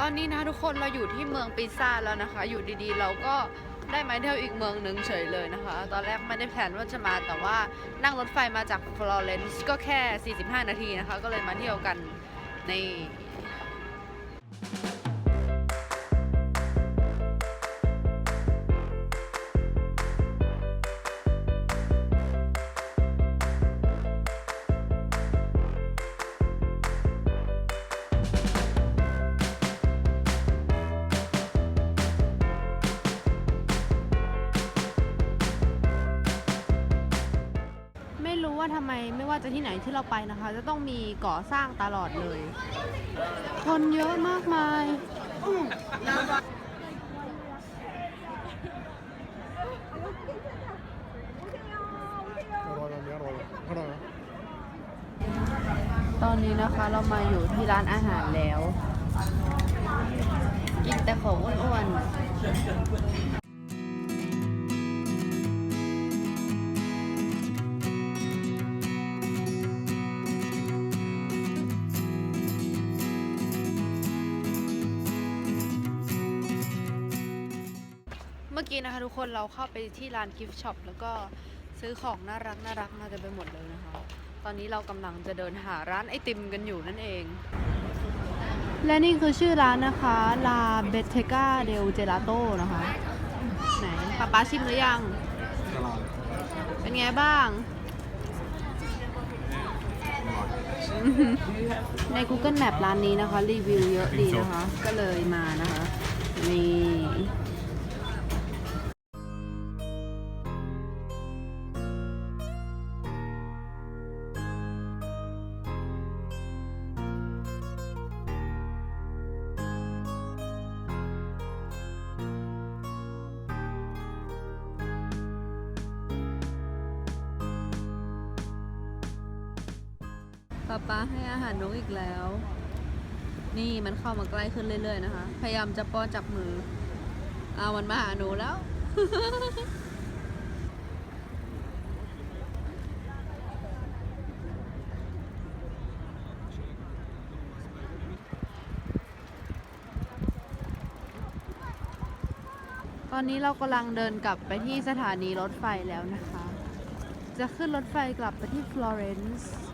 ตอนนี้นะทุกคนเราอยู่ที่เมืองปิซ่าแล้วนะคะ อยู่ดีๆ เราก็ได้มาเที่ยวอีกเมืองหนึ่งเฉยเลยนะคะ ตอนแรกไม่ได้แผนว่าจะมาแต่ว่านั่งรถไฟมาจากฟลอเรนซ์ก็แค่ 45 นาทีนะคะ ก็เลยมาเที่ยวกันใน ว่าทำไมไม่ว่าจะที่ไหนที่เราไปนะคะ จะต้องมีก่อสร้างตลอดเลย คนเยอะมากมายตอนนี้นะคะเรามาอยู่ที่ร้านอาหารแล้ว กินแต่ของอ้วนๆ เมื่อกี้นะคะทุกคนเราเข้าไปที่ร้านกิฟต์ช็อปแล้วก็ซื้อของน่ารักน่ารักมากันไปหมดเลยนะคะ ตอนนี้เรากำลังจะเดินหาร้านไอติมกันอยู่นั่นเอง และนี่คือชื่อร้านนะคะลาเบเทกาเดลเจลาโต้นะคะ ไหนป๊าป๊าชิมหรือยังอร่อยเป็นไงบ้าง ใน Google Map ร้านนี้นะคะ รีวิวเยอะดีนะคะ ก็เลยมานะคะ นี่ ป๊าป๊าให้อาหารนกอีกแล้ว นี่มันเข้ามาใกล้ขึ้นเรื่อยๆนะคะ พยายามจะป้อนจับมือเอามันมาหาหนูแล้ว ตอนนี้เรากำลังเดินกลับไปที่สถานีรถไฟแล้วนะคะ จะขึ้นรถไฟกลับไปที่ฟลอเรนซ์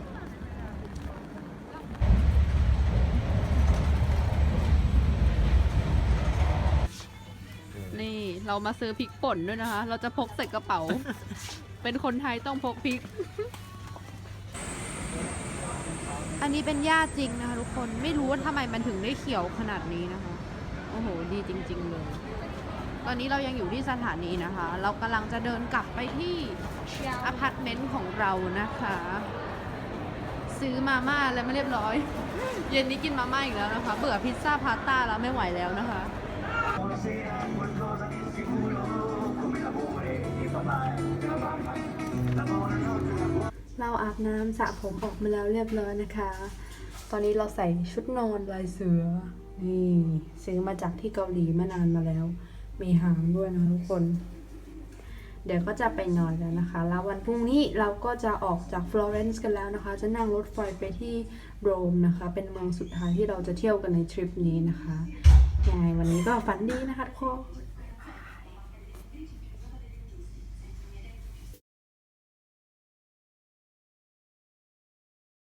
เรามาซื้อพริกป่นด้วยนะคะ เราจะพกใส่กระเป๋า เป็นคนไทยต้องพกพริก อันนี้เป็นหญ้าจริงนะคะทุกคน ไม่รู้ว่าทำไมมันถึงได้เขียวขนาดนี้นะคะ โอ้โห ดีจริง ๆ เลย ตอนนี้เรายังอยู่ที่สถานีนะคะ เรากำลังจะเดินกลับไปที่อพาร์ตเมนต์ของเรานะคะ ซื้อมาม่าแล้วไม่เรียบร้อย เย็นนี้กินมาม่าอีกแล้วนะคะ เบื่อพิซซ่าพาสต้าแล้วไม่ไหวแล้วนะคะ เราอาบน้ำสระผมออกมาแล้วเรียบร้อยนะคะ ตอนนี้เราใส่ชุดนอนลายเสือ นี่ซื้อมาจากที่เกาหลีมานานมาแล้ว มีหางด้วยนะทุกคน เดี๋ยวก็จะไปนอนแล้วนะคะ แล้ววันพรุ่งนี้เราก็จะออกจากฟลอเรนซ์กันแล้วนะคะ จะนั่งรถไฟไปที่โรมนะคะ เป็นเมืองสุดท้ายที่เราจะเที่ยวกันในทริปนี้นะคะยังไงวันนี้ก็ฝันดีนะคะทุกคน